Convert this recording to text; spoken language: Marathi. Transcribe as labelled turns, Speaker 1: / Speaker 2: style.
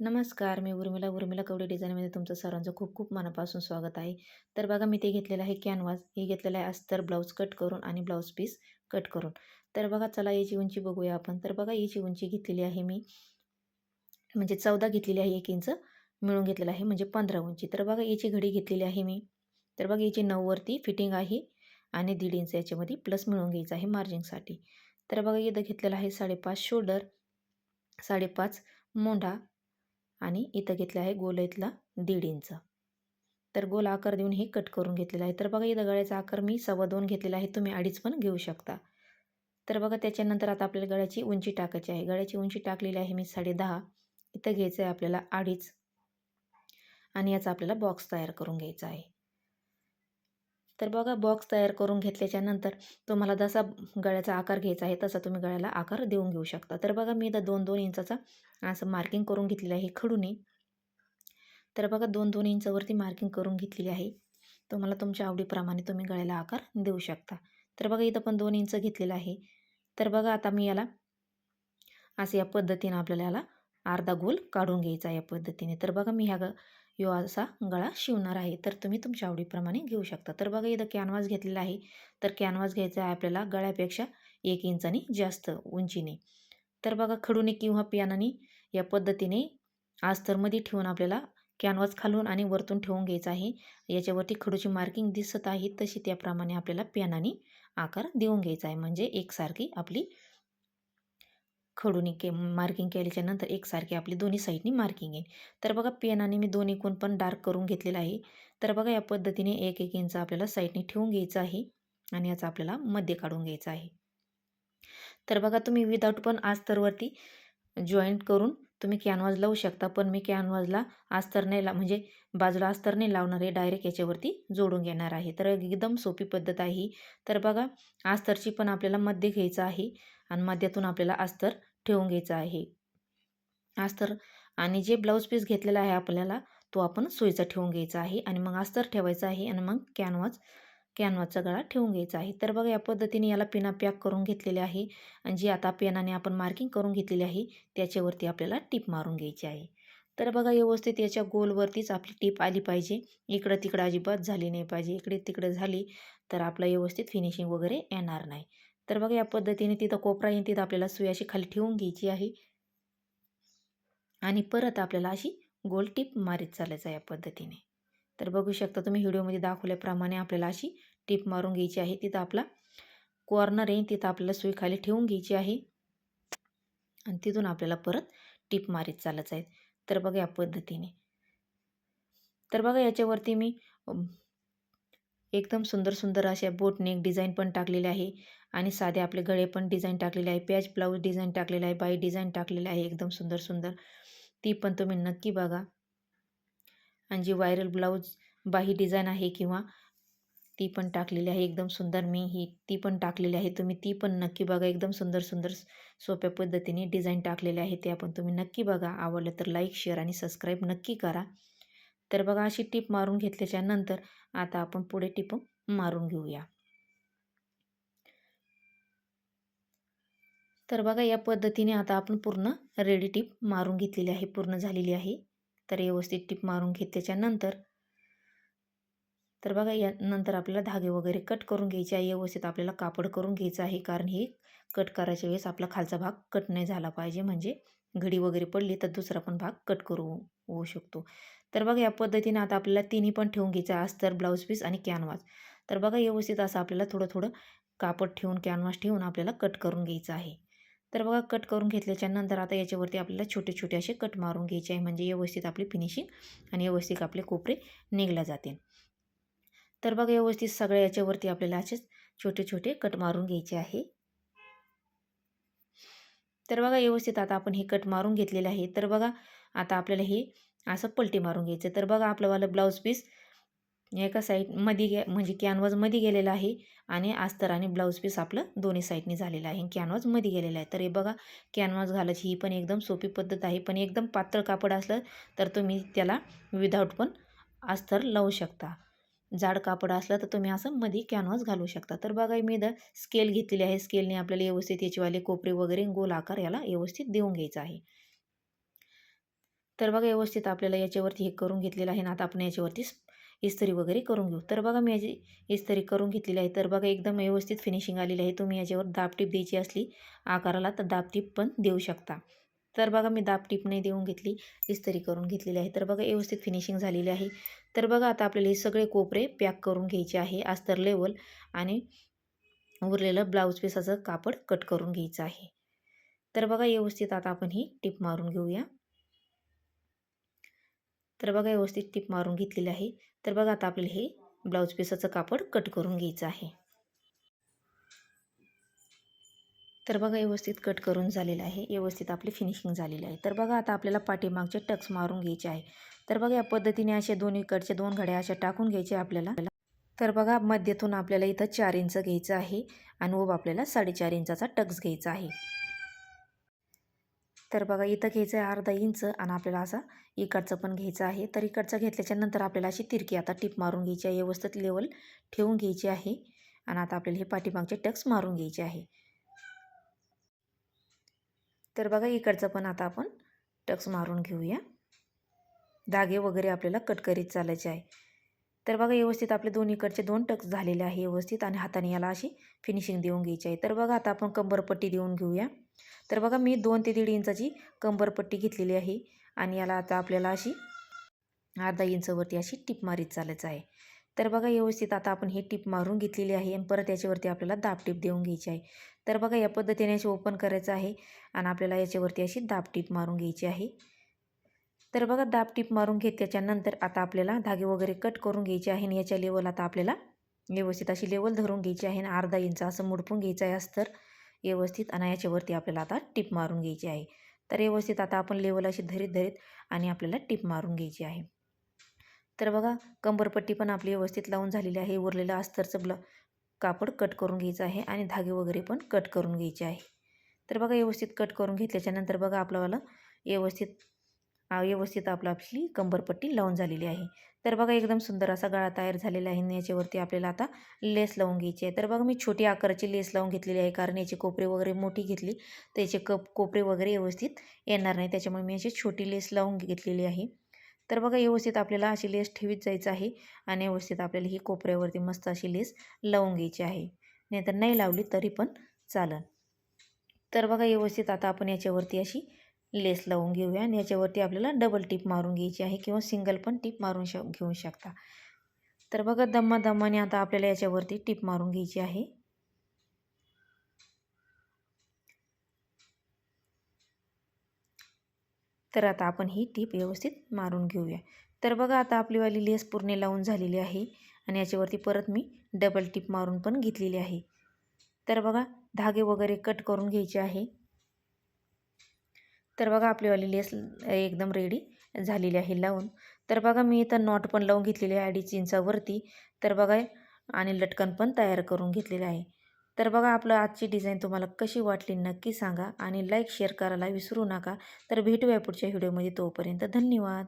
Speaker 1: नमस्कार मी उर्मिला. उर्मिला कवडे डिझाईनमध्ये तुमचं सर्वांचं खूप खूप मनापासून स्वागत आहे. तर बघा मी ते घेतलेलं आहे कॅनव्हास. हे घेतलेलं आहे अस्तर ब्लाऊज कट करून आणि ब्लाऊज पीस कट करून. तर बघा चला याची उंची बघूया आपण. तर बघा याची उंची घेतलेली आहे मी. म्हणजे चौदा घेतलेली आहे एक इंच. मिळून घेतलेलं आहे म्हणजे पंधरा उंची. तर बघा याची घडी घेतलेली आहे मी. तर बघा याची नऊवरती फिटिंग आहे आणि दीड इंच याच्यामध्ये प्लस मिळून घ्यायचं आहे मार्जिंगसाठी तर बघा इथं घेतलेलं आहे साडेपाच शोल्डर साडेपाच मोंढा आणि इथं घेतलं आहे गोल इथला दीड इंच. तर गोल आकार देऊन हे कट करून घेतलेला आहे. तर बघा इथं गळ्याचा आकार मी सव्वा दोन घेतलेला आहे. तुम्ही अडीच पण घेऊ शकता. तर बघा त्याच्यानंतर आता आपल्याला गळ्याची उंची टाकायची आहे. गळ्याची उंची टाकलेली आहे मी साडे दहा. इथं घ्यायचं आहे आपल्याला अडीच. आणि याचा आपल्याला बॉक्स तयार करून घ्यायचा आहे. तर बघा बॉक्स तयार करून घेतल्याच्या नंतर तुम्हाला जसा गळ्याचा आकार घ्यायचा आहे तसा तुम्ही गळ्याला आकार देऊन घेऊ शकता. तर बघा मी इथं दोन दोन इंचाचा असं मार्किंग करून घेतलेलं आहे खडूने. तर बघा दोन दोन इंचावरती मार्किंग करून घेतलेली आहे. तुम्हाला तुमच्या आवडीप्रमाणे तुम्ही गळ्याला आकार देऊ शकता. तर बघा इथं पण दोन इंच घेतलेलं आहे. तर बघा आता मी याला असं या पद्धतीनं आपल्याला याला अर्धा गोल काढून घ्यायचा या पद्धतीने. तर बघा मी ह्या ग यो असा गळा शिवणार आहे. तर तुम्ही तुमच्या आवडीप्रमाणे घेऊ शकता. तर बघा इथं कॅनव्हास घेतलेला आहे. तर कॅनव्हास घ्यायचा आहे आपल्याला गळ्यापेक्षा एक इंचाने जास्त उंचीने. तर बघा खडूने किंवा पियानाने या पद्धतीने आस्तरमध्ये ठेवून आपल्याला कॅनव्हास खालून आणि वरतून ठेवून घ्यायचा आहे. याच्यावरती खडूची मार्किंग दिसत आहे. तशी त्याप्रमाणे आपल्याला पेनाने आकार देऊन घ्यायचा आहे. म्हणजे एकसारखी आपली खडूनी के मार्किंग केल्याच्यानंतर एकसारखी आपली दोन्ही साईडनी मार्किंग येईल. तर बघा पेनाने मी दोन्ही कोण पण डार्क करून घेतलेला आहे. तर बघा या पद्धतीने एक एक इंच आपल्याला साईडने ठेवून घ्यायचं आहे आणि याचा आपल्याला मध्य काढून घ्यायचं आहे. तर बघा तुम्ही विदाऊट पण आस्तरवरती जॉईंट करून तुम्ही कॅनव्हास लावू शकता पण मी कॅनव्हासला अस्तर नाही ला म्हणजे बाजूला अस्तर नाही लावणार आहे डायरेक्ट याच्यावरती जोडून घेणार आहे. तर एकदम सोपी पद्धत आहे तर बघा अस्तरची पण आपल्याला मध्य घ्यायचं आहे आणि मध्यातून आपल्याला अस्तर ठेवून घ्यायचा आहे. अस्तर आणि जे ब्लाऊज पीस घेतलेला आहे आपल्याला तो आपण सुईचा ठेवून घ्यायचा आहे आणि मग अस्तर ठेवायचा आहे आणि मग कॅनव्हास कॅनव्हाचा गळा ठेवून घ्यायचा आहे. तर बघा या पद्धतीने याला पेना पॅक करून घेतलेले आहे आणि जी आता पेनाने आपण मार्किंग करून घेतलेली आहे त्याच्यावरती आपल्याला टीप मारून घ्यायची आहे. तर बघा व्यवस्थित याच्या गोलवरतीच आपली टीप आली पाहिजे. इकडं तिकडं अजिबात झाली नाही पाहिजे. इकडे तिकडे झाली तर आपलं व्यवस्थित फिनिशिंग वगैरे येणार नाही. तर बघा या पद्धतीने तिथं कोपरा येईन तिथं आपल्याला सुई अशी खाली ठेवून घ्यायची आहे. आणि परत आपल्याला अशी गोल टिप मारीत चालायचं या पद्धतीने. तर बघू शकता तुम्ही व्हिडिओमध्ये दाखवल्याप्रमाणे आपल्याला अशी टिप मारून घ्यायची आहे. तिथं आपला कॉर्नर येईन तिथं आपल्याला सुई खाली ठेवून घ्यायची आहे. आणि तिथून आपल्याला परत टिप मारीत चालत आहेत तर बघा या पद्धतीने. तर बघा याच्यावरती मी एकदम सुंदर सुंदर अशा बोटनेक डिझाईन पण टाकलेले आहे. आणि साधे आपले गळे पण डिझाईन टाकलेले आहे. पॅच ब्लाऊज डिझाईन टाकलेलं आहे. बाई डिझाईन टाकलेलं आहे. एकदम सुंदर सुंदर. ती पण तुम्ही नक्की बघा. आणि जी व्हायरल ब्लाऊज बाही डिझाईन आहे किंवा ती पण टाकलेली आहे. एकदम सुंदर मी ही ती पण टाकलेली आहे. तुम्ही ती पण नक्की बघा. एकदम सुंदर सुंदर सोप्या पद्धतीने डिझाईन टाकलेले आहे. ते आपण तुम्ही नक्की बघा. आवडलं तर लाईक शेअर आणि सबस्क्राईब नक्की करा. तर बघा अशी टीप मारून घेतल्याच्या नंतर आता आपण पुढे टिप मारून घेऊया. तर बघा या पद्धतीने आता आपण पूर्ण रेडी टीप मारून घेतलेली आहे पूर्ण झालेली आहे. तर व्यवस्थित टिप मारून घेतल्याच्या नंतर तर बघा या नंतर आपल्याला धागे वगैरे कट करून घ्यायचे आहे. व्यवस्थित आपल्याला कापड करून घ्यायचं आहे कारण हे कट करायच्या वेळेस आपला खालचा भाग कट नाही झाला पाहिजे. म्हणजे घडी वगैरे पडली तर दुसरा पण भाग कट करू होऊ शकतो. तर बघा या पद्धतीने आता आपल्याला तिन्ही पण ठेवून घ्यायचं अस्तर ब्लाऊज पीस आणि कॅनव्हास. तर बघा व्यवस्थित असं आपल्याला थोडं थोडं कापड ठेवून कॅनव्हास ठेवून आपल्याला कट करून घ्यायचं आहे. तर बघा कट करून घेतल्याच्या नंतर आता याच्यावरती आपल्याला छोटे छोटे असे कट मारून घ्यायचे आहे. म्हणजे व्यवस्थित आपली फिनिशिंग आणि व्यवस्थित आपले कोपरे निघल्या जातील. तर बघा व्यवस्थित सगळ्या याच्यावरती आपल्याला असेच छोटे छोटे कट मारून घ्यायचे आहे. तर बघा व्यवस्थित आता आपण हे कट मारून घेतलेले आहे. तर बघा आता आपल्याला हे असं पलटी मारून घ्यायचं तर बघा आपलंवालं ब्लाऊज पीस एका साईडमध्ये गे म्हणजे कॅनव्हाजमध्ये गेलेलं आहे आणि अस्तर आणि ब्लाऊज पीस आपलं दोन्ही साईडनी झालेलं आहे कॅनव्हाजमध्ये गेलेलं आहे. तर हे बघा कॅनवाज घालायची ही पण एकदम सोपी पद्धत आहे. पण एकदम पातळ कापड असलं तर तुम्ही त्याला विदाऊट पण अस्तर लावू शकता. जाड कापड असलं तर तुम्ही असं मध्ये कॅनव्हास घालू शकता. तर बघा मी इथं स्केल घेतलेली आहे. स्केलने आपल्याला व्यवस्थित याचीवाले कोपरे वगैरे गोल आकार याला व्यवस्थित देऊन घ्यायचा आहे. तर बघा व्यवस्थित आपल्याला याच्यावरती हे करून घेतलेलं आहे. ना आता आपण याच्यावरती इस्त्री वगैरे करून घेऊ. तर बघा मी याची इस्त्री करून घेतलेली आहे. तर बघा एकदम व्यवस्थित फिनिशिंग आलेली आहे. तुम्ही याच्यावर दाबटीप द्यायची असली आकाराला तर दाबटीप पण देऊ शकता. तर बघा मी दाबटीप नाही देऊन घेतली इस्त्री करून घेतलेली आहे. तर बघा व्यवस्थित फिनिशिंग झालेली आहे. तर बघा आता आपल्याला हे सगळे कोपरे पॅक करून घ्यायचे आहे अस्तर लेवल आणि उरलेलं ब्लाऊज पिसाचं कापड कट करून घ्यायचं आहे. तर बघा व्यवस्थित आता आपण ही टीप मारून घेऊया. तर बघा व्यवस्थित टीप मारून घेतलेली आहे. तर बघा आता आपल्याला हे ब्लाऊज पिसाचं कापड कट करून घ्यायचं आहे. तर बघा व्यवस्थित कट करून झालेलं आहे. व्यवस्थित आपली फिनिशिंग झालेली आहे. तर बघा आता आपल्याला पाठीमागचे टक्स मारून घ्यायचे आहे. तर बघा या पद्धतीने असे दोन्हीकडचे दोन घड्या अशा टाकून घ्यायचे आपल्याला. तर बघा मध्यातून आपल्याला इथं चार इंच घ्यायचं आहे आणि उभं आपल्याला साडेचार इंचाचा टक्स घ्यायचा आहे. तर बघा इथं घ्यायचं आहे अर्धा इंच आणि आपल्याला असा इकडचं पण घ्यायचं आहे. तर इकडचं घेतल्याच्या नंतर आपल्याला अशी तिरकी आता टिप मारून घ्यायची आहे. व्यवस्थित लेवल ठेवून घ्यायची आहे. आणि आता आपल्याला हे पाठीमागचे टक्स मारून घ्यायचे आहे. तर बघा इकडचं पण आता आपण टक्स मारून घेऊया. धागे वगैरे आपल्याला कट करीत चालायचे आहे. तर बघा व्यवस्थित आपले दोन इकडचे दोन टक्स झालेले आहे व्यवस्थित आणि हाताने याला अशी फिनिशिंग देऊन घ्यायची आहे. तर बघा आता आपण कंबरपट्टी देऊन घेऊया. तर बघा मी दोन ते दीड इंचाची कंबरपट्टी घेतलेली आहे आणि याला आता आपल्याला अशी अर्धा इंचवरती अशी टिप मारीत चालायचं आहे. तर बघा व्यवस्थित आता आपण ही टिप मारून घेतलेली आहे आणि परत याच्यावरती आपल्याला दाब टिप देऊन घ्यायची आहे. तर बघा या पद्धतीने अशी ओपन करायचं आहे आणि आपल्याला याच्यावरती अशी दाब टीप मारून घ्यायची आहे. तर बघा दाब टीप मारून घेत त्याच्यानंतर आता आपल्याला धागे वगैरे कट करून घ्यायचे आहे आणि याच्या लेवल आता आपल्याला व्यवस्थित अशी लेवल धरून घ्यायची आहे आणि अर्धा इंच असं मुडपून घ्यायचं आहे अस्तर व्यवस्थित आणि याच्यावरती आपल्याला आता टीप मारून घ्यायची आहे. तर व्यवस्थित आता आपण लेवल अशी धरीत धरीत आणि आपल्याला टीप मारून घ्यायची आहे. तर बघा कंबरपट्टी पण आपली व्यवस्थित लावून झालेली आहे उरलेलं अस्तरचं ब्ल कापड कट करून घ्यायचं आहे आणि धागे वगैरे पण कट करून घ्यायचे आहे. तर बघा व्यवस्थित कट करून घेतल्याच्यानंतर बघा आपल्याला व्यवस्थित व्यवस्थित आपलं आपली कंबरपट्टी लावून झालेली आहे. तर बघा एकदम सुंदर असा गळा तयार झालेला आहे आणि याच्यावरती आपल्याला आता लेस लावून घ्यायची आहे. तर बघा मी छोटी आकाराची लेस लावून घेतलेली आहे कारण याची कोपरे वगैरे मोठी घेतली तर याचे कप कोपरे वगैरे व्यवस्थित येणार नाही. त्याच्यामुळे मी अशी छोटी लेस लावून घेतलेली आहे. तर बघा व्यवस्थित आपल्याला अशी लेस ठेवीत जायचं आहे आणि व्यवस्थित आपल्याला ही कोपऱ्यावरती मस्त अशी लेस लावून घ्यायची आहे. नाहीतर नाही लावली तरी पण चालेल. तर बघा व्यवस्थित आता आपण याच्यावरती अशी लेस लावून घेऊया आणि याच्यावरती आपल्याला डबल टीप मारून घ्यायची आहे किंवा सिंगल पण टीप मारून श घेऊ शकता. तर बघा दम्मा दम्माने आता आपल्याला याच्यावरती टीप मारून घ्यायची आहे. तर आता आपण ही टीप व्यवस्थित मारून घेऊया. तर बघा आता आपलीवाली लेस पूर्ण लावून झालेली आहे आणि याच्यावरती परत मी डबल टीप मारून पण घेतलेली आहे. तर बघा धागे वगैरे कट करून घ्यायचे आहे. तर बघा आपलीवाली लेस एकदम रेडी झालेली आहे लावून. तर बघा मी इथं नॉट पण लावून घेतलेली आहे अडीच इंचावरती. तर बघा आणि लटकन पण तयार करून घेतलेलं आहे. तर बघा आपलं आजची डिझाईन तुम्हाला कशी वाटली नक्की सांगा आणि लाईक शेअर करायला विसरू नका. तर भेटूया पुढच्या व्हिडिओमध्ये तोपर्यंत धन्यवाद.